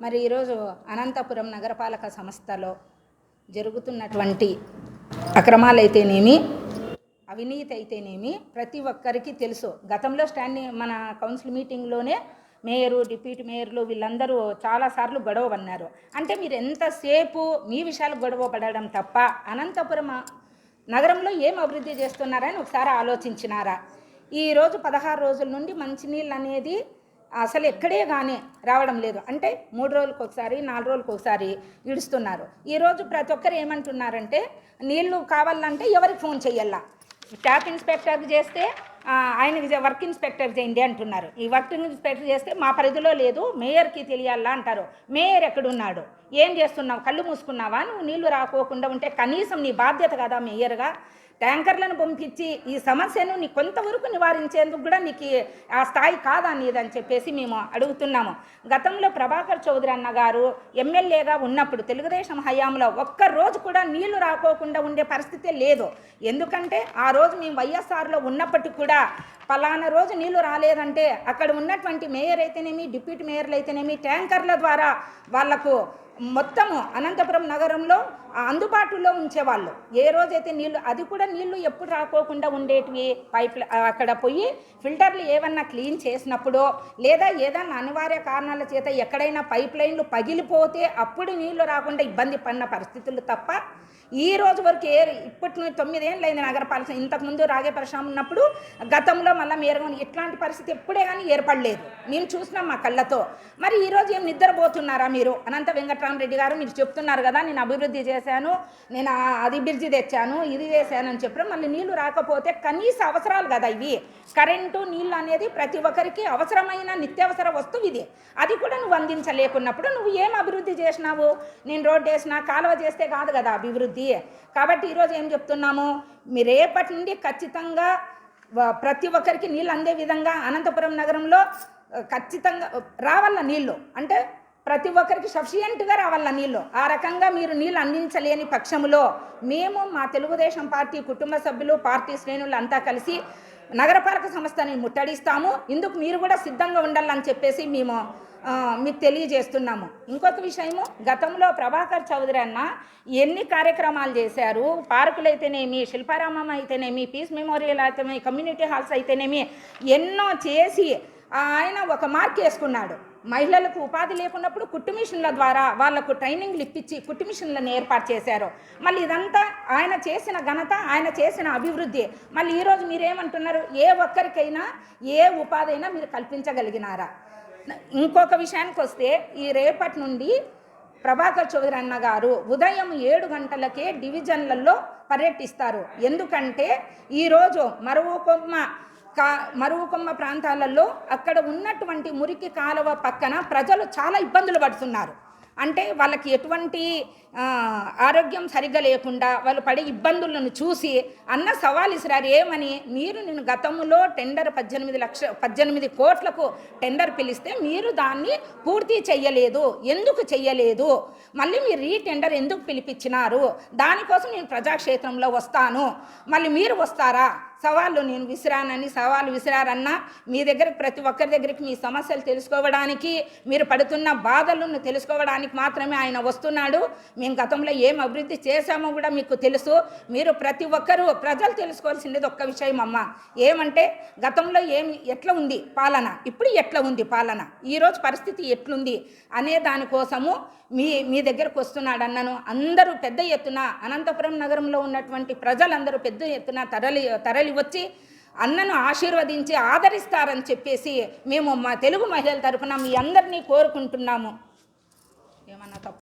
మరి ఈరోజు అనంతపురం నగరపాలక సంస్థలో జరుగుతున్నటువంటి అక్రమాలైతేనేమి అవినీతి అయితేనేమి ప్రతి ఒక్కరికి తెలుసు. గతంలో స్టాండింగ్ మన కౌన్సిల్ మీటింగ్లోనే మేయరు డిప్యూటీ మేయర్లు వీళ్ళందరూ చాలాసార్లు గొడవ పన్నారు అంటే మీరు ఎంతసేపు మీ విషయాలు గొడవ పడడం తప్ప అనంతపురం నగరంలో ఏం అభివృద్ధి చేస్తున్నారని ఒకసారి ఆలోచించినారా? ఈరోజు పదహారు రోజుల నుండి మంచినీళ్ళు అనేది అసలు ఎక్కడే కానీ రావడం లేదు. అంటే మూడు రోజులకు ఒకసారి నాలుగు రోజులకు ఒకసారి ఇడుస్తున్నారు ఈరోజు ప్రతి ఒక్కరు ఏమంటున్నారంటే నీళ్ళు కావాలంటే ఎవరికి ఫోన్ చేయాలా ట్యాప్ ఇన్స్పెక్టర్కి చేస్తే ఆయన ఆయనకి వర్క్ ఇన్స్పెక్టర్ చేయండి అంటున్నారు. ఈ వర్క్ ఇన్స్పెక్టర్ చేస్తే మా పరిధిలో లేదు మేయర్కి తెలియాలా అంటారు. మేయర్ ఎక్కడున్నాడు? ఏం చేస్తున్నావు? కళ్ళు మూసుకున్నావా? నువ్వు నీళ్ళు రాకోకుండా ఉంటే కనీసం నీ బాధ్యత కదా మేయర్గా. ట్యాంకర్లను పంపించి ఈ సమస్యను నీ కొంతవరకు నివారించేందుకు కూడా నీకు ఆ స్థాయి కాదా నీదని చెప్పేసి మేము అడుగుతున్నాము. గతంలో ప్రభాకర్ చౌదరి అన్న గారు ఎమ్మెల్యేగా ఉన్నప్పుడు తెలుగుదేశం హయాంలో ఒక్క రోజు కూడా నీళ్ళు రాకోకుండా ఉండే పరిస్థితే లేదు. ఎందుకంటే ఆ రోజు మేము వైఎస్ఆర్లో ఉన్నప్పటికి కూడా పలానా రోజు నీళ్ళు రాలేదంటే అక్కడ ఉన్నటువంటి మేయర్ అయితేనేమి డిప్యూటీ మేయర్లు అయితేనేమి ట్యాంకర్ల ద్వారా వాళ్ళకు మొత్తము అనంతపురం నగరంలో అందుబాటులో ఉంచేవాళ్ళు. ఏ రోజైతే నీళ్ళు అది కూడా నీళ్ళు ఎప్పుడు రాకోకుండా ఉండేటివి పైప్ అక్కడ పోయి ఫిల్టర్లు ఏమన్నా క్లీన్ చేసినప్పుడో లేదా ఏదన్నా అనివార్య కారణాల చేత ఎక్కడైనా పైప్ లైన్లు పగిలిపోతే అప్పుడు నీళ్ళు రాకుండా ఇబ్బంది పడిన పరిస్థితులు తప్ప ఈ రోజు వరకు ఏ ఇప్పటి నుంచి తొమ్మిదేళ్ళు అయింది నగరపాలక ఇంతకుముందు రాగే పరిశ్రమ ఉన్నప్పుడు గతంలో మళ్ళీ మేరగా ఇట్లాంటి పరిస్థితి ఎప్పుడే కానీ ఏర్పడలేదు. మేము చూసినాం మా కళ్ళతో. మరి ఈరోజు ఏం నిద్రపోతున్నారా మీరు? అనంత వెంకటరామరెడ్డి గారు మీరు చెప్తున్నారు కదా నేను అభివృద్ధి చేశాను నేను అభివృద్ధి అది తెచ్చాను ఇది చేశాను అని చెప్పడం మళ్ళీ నీళ్ళు రాకపోతే కనీస అవసరాలు కదా ఇవి. కరెంటు నీళ్ళు అనేది ప్రతి ఒక్కరికి అవసరమైన నిత్యావసర వస్తువు ఇది. అది కూడా నువ్వు అందించలేకున్నప్పుడు నువ్వు ఏం అభివృద్ధి చేసినావు? నేను రోడ్డు వేసినా కాలువ చేస్తే కాదు కదా అభివృద్ధి. కాబట్టి ఈరోజు ఏం చెప్తున్నాము? మీ రేపటి నుండి ఖచ్చితంగా ప్రతి ఒక్కరికి నీళ్ళు అందే విధంగా అనంతపురం నగరంలో ఖచ్చితంగా రావాల నీళ్ళు. అంటే ప్రతి ఒక్కరికి సఫిషియెంట్గా రావాల నీళ్ళు. ఆ రకంగా మీరు నీళ్ళు అందించలేని పక్షంలో మేము మా తెలుగుదేశం పార్టీ కుటుంబ సభ్యులు పార్టీ శ్రేణులు అంతా కలిసి నగరపాలక సంస్థని ముట్టడిస్తాము. ఇందుకు మీరు కూడా సిద్ధంగా ఉండాలని చెప్పేసి మేము మీకు తెలియజేస్తున్నాము. ఇంకొక విషయము గతంలో ప్రభాకర్ చౌదరి అన్న ఎన్ని కార్యక్రమాలు చేశారు? పార్కులైతేనేమి శిల్పారామం అయితేనేమి పీస్ మెమోరియల్ అయితేనేమి కమ్యూనిటీ హాల్స్ అయితేనేమి ఎన్నో చేసి ఆయన ఒక మార్క్ వేసుకున్నాడు. మహిళలకు ఉపాధి లేకున్నప్పుడు కుట్టు మిషన్ల ద్వారా వాళ్ళకు ట్రైనింగ్లు ఇప్పించి కుట్టు మిషన్లను ఏర్పాటు చేశారు. మళ్ళీ ఇదంతా ఆయన చేసిన ఘనత ఆయన చేసిన అభివృద్ధి. మళ్ళీ ఈరోజు మీరేమంటున్నారు? ఏ ఒక్కరికైనా ఏ ఉపాధి అయినా మీరు కల్పించగలిగినారా? ఇంకొక విషయానికి వస్తే ఈ రేపటి నుండి ప్రభాకర్ చౌదరి అన్న గారు ఉదయం ఏడు గంటలకే డివిజన్లలో పర్యటిస్తారు. ఎందుకంటే ఈరోజు మరువకొమ్మ కా మరువుకొమ్మ ప్రాంతాలలో అక్కడ ఉన్నటువంటి మురికి కాలువ పక్కన ప్రజలు చాలా ఇబ్బందులు పడుతున్నారు. అంటే వాళ్ళకి ఎటువంటి ఆరోగ్యం సరిగ్గా లేకుండా వాళ్ళు పడే ఇబ్బందులను చూసి అన్న సవాల్ ఇసిరారు ఏమని? మీరు నేను గతంలో టెండర్ పద్దెనిమిది లక్ష పద్దెనిమిది కోట్లకు టెండర్ పిలిస్తే మీరు దాన్ని పూర్తి చెయ్యలేదు. ఎందుకు చెయ్యలేదు? మళ్ళీ మీరు ఈ టెండర్ ఎందుకు పిలిపించినారు? దానికోసం నేను ప్రజాక్షేత్రంలో వస్తాను. మళ్ళీ మీరు వస్తారా? సవాళ్ళు నేను విసిరానని సవాళ్ళు విసిరారన్నా మీ దగ్గర ప్రతి ఒక్కరి దగ్గరికి మీ సమస్యలు తెలుసుకోవడానికి మీరు పడుతున్న బాధలను తెలుసుకోవడానికి మాత్రమే ఆయన వస్తున్నాడు. మేము గతంలో ఏం అభివృద్ధి చేశామో కూడా మీకు తెలుసు. మీరు ప్రతి ఒక్కరూ ప్రజలు తెలుసుకోవాల్సింది ఒక్క విషయం అమ్మ ఏమంటే గతంలో ఏం ఎట్లా ఉంది పాలన? ఇప్పుడు ఎట్లా ఉంది పాలన? ఈరోజు పరిస్థితి ఎట్లుంది? అనే దానికోసము మీ మీ దగ్గరకు వస్తున్నాడు అన్నను. అందరూ పెద్ద ఎత్తున అనంతపురం నగరంలో ఉన్నటువంటి ప్రజలందరూ పెద్ద ఎత్తున తరలి తరలి వచ్చి అన్నను ఆశీర్వదించి ఆదరిస్తారని చెప్పేసి మేము మా తెలుగు మహిళల తరపున మీ అందరినీ కోరుకుంటున్నాము. ఏమన్నా తప్పు